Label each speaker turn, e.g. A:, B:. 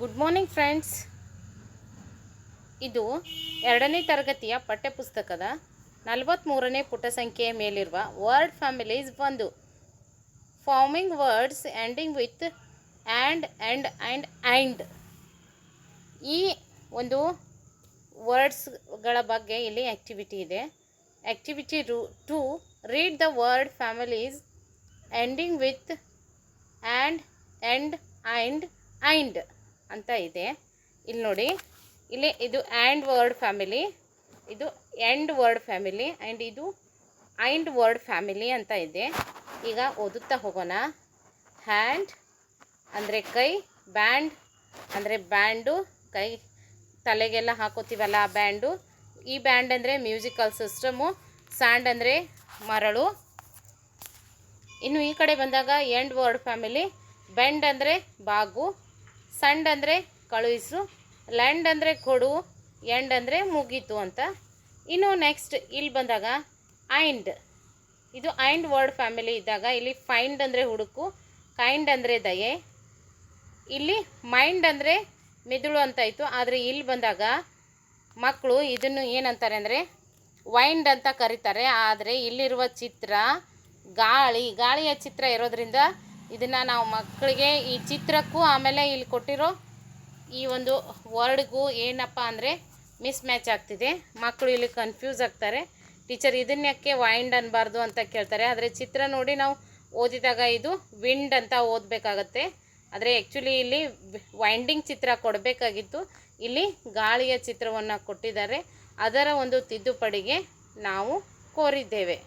A: Good morning friends ಇದು ಎರಡನೇ ತರಗತಿಯ ಪಠ್ಯಪುಸ್ತಕದ ನಲವತ್ತ್ಮೂರನೇ ಪುಟ ಸಂಖ್ಯೆಯ ಮೇಲಿರುವ ವರ್ಡ್ ಫ್ಯಾಮಿಲೀಸ್ ಒಂದು. Forming words ending with and and and and ಈ ಒಂದು ವರ್ಡ್ಸ್ಗಳ ಬಗ್ಗೆ ಇಲ್ಲಿ ಆ್ಯಕ್ಟಿವಿಟಿ ಇದೆ. ಆ್ಯಕ್ಟಿವಿಟಿ ರೂ to read the word families ending with and end and and ಅಂತ ಇದೆ. ಇಲ್ಲಿ ನೋಡಿ, ಇಲ್ಲಿ ಇದು ಆ್ಯಂಡ್ ವರ್ಡ್ ಫ್ಯಾಮಿಲಿ ಇದು ಎಂಡ್ ವರ್ಡ್ ಫ್ಯಾಮಿಲಿ ಆ್ಯಂಡ್ ಇದು ಐಂಡ್ ವರ್ಡ್ ಫ್ಯಾಮಿಲಿ ಅಂತ ಇದೆ. ಈಗ ಓದುತ್ತಾ ಹೋಗೋಣ. ಹ್ಯಾಂಡ್ ಅಂದರೆ ಕೈ ಬ್ಯಾಂಡ್ ಅಂದರೆ ಬ್ಯಾಂಡು, ಕೈ ತಲೆಗೆಲ್ಲ ಹಾಕೋತೀವಲ್ಲ ಆ ಬ್ಯಾಂಡು. ಈ ಬ್ಯಾಂಡ್ ಅಂದರೆ ಮ್ಯೂಸಿಕಲ್ ಸಿಸ್ಟಮು ಸ್ಯಾಂಡ್ ಅಂದರೆ ಮರಳು. ಇನ್ನು ಈ ಕಡೆ ಬಂದಾಗ ಎಂಡ್ ವರ್ಡ್ ಫ್ಯಾಮಿಲಿ ಬೆಂಡ್ ಅಂದರೆ ಬಾಗು. ಸಂಡ್ ಅಂದರೆ ಕಳುಹಿಸು ಲ್ಯಾಂಡ್ ಅಂದರೆ ಕೊಡು, ಎಂಡ್ ಅಂದರೆ ಮುಗೀತು ಅಂತ. ಇನ್ನು ನೆಕ್ಸ್ಟ್ ಇಲ್ಲಿ ಬಂದಾಗ ಐಂಡ್. ಇದು ಐಂಡ್ ವರ್ಡ್ ಫ್ಯಾಮಿಲಿ ಇದ್ದಾಗ ಇಲ್ಲಿ ಫೈಂಡ್ ಅಂದರೆ ಹುಡುಕು ಕೈಂಡ್ ಅಂದರೆ ದಯೆ. ಇಲ್ಲಿ ಮೈಂಡ್ ಅಂದರೆ ಮೆದುಳು ಅಂತ ಇತ್ತು, ಆದರೆ ಇಲ್ಲಿ ಬಂದಾಗ ಮಕ್ಕಳು ಇದನ್ನು ಏನಂತಾರೆ ಅಂದರೆ ವೈಂಡ್ ಅಂತ ಕರೀತಾರೆ, ಆದರೆ ಇಲ್ಲಿರುವ ಚಿತ್ರ ಗಾಳಿ, ಗಾಳಿಯ ಚಿತ್ರ ಇರೋದ್ರಿಂದ ಇದನ್ನು ನಾವು ಮಕ್ಕಳಿಗೆ ಈ ಚಿತ್ರಕ್ಕೂ ಆಮೇಲೆ ಇಲ್ಲಿ ಕೊಟ್ಟಿರೋ ಈ ಒಂದು ವರ್ಡ್ಗೂ ಏನಪ್ಪ ಅಂದರೆ ಮಿಸ್ ಮ್ಯಾಚ್ ಆಗ್ತಿದೆ. ಮಕ್ಕಳು ಇಲ್ಲಿ ಕನ್ಫ್ಯೂಸ್ ಆಗ್ತಾರೆ. ಟೀಚರ್ ಇದನ್ನಕ್ಕೆ ವೈಂಡ್ ಅನ್ನಬಾರ್ದು ಅಂತ ಕೇಳ್ತಾರೆ. ಆದರೆ ಚಿತ್ರ ನೋಡಿ ನಾವು ಓದಿದಾಗ ಇದು ವಿಂಡ್ ಅಂತ ಓದಬೇಕಾಗತ್ತೆ. ಆದರೆ ಆ್ಯಕ್ಚುಲಿ ಇಲ್ಲಿ ವೈಂಡಿಂಗ್ ಚಿತ್ರ ಕೊಡಬೇಕಾಗಿತ್ತು. ಇಲ್ಲಿ ಗಾಳಿಯ ಚಿತ್ರವನ್ನು ಕೊಟ್ಟಿದ್ದಾರೆ. ಅದರ ಒಂದು ತಿದ್ದುಪಡಿಗೆ ನಾವು ಕೋರಿದ್ದೇವೆ.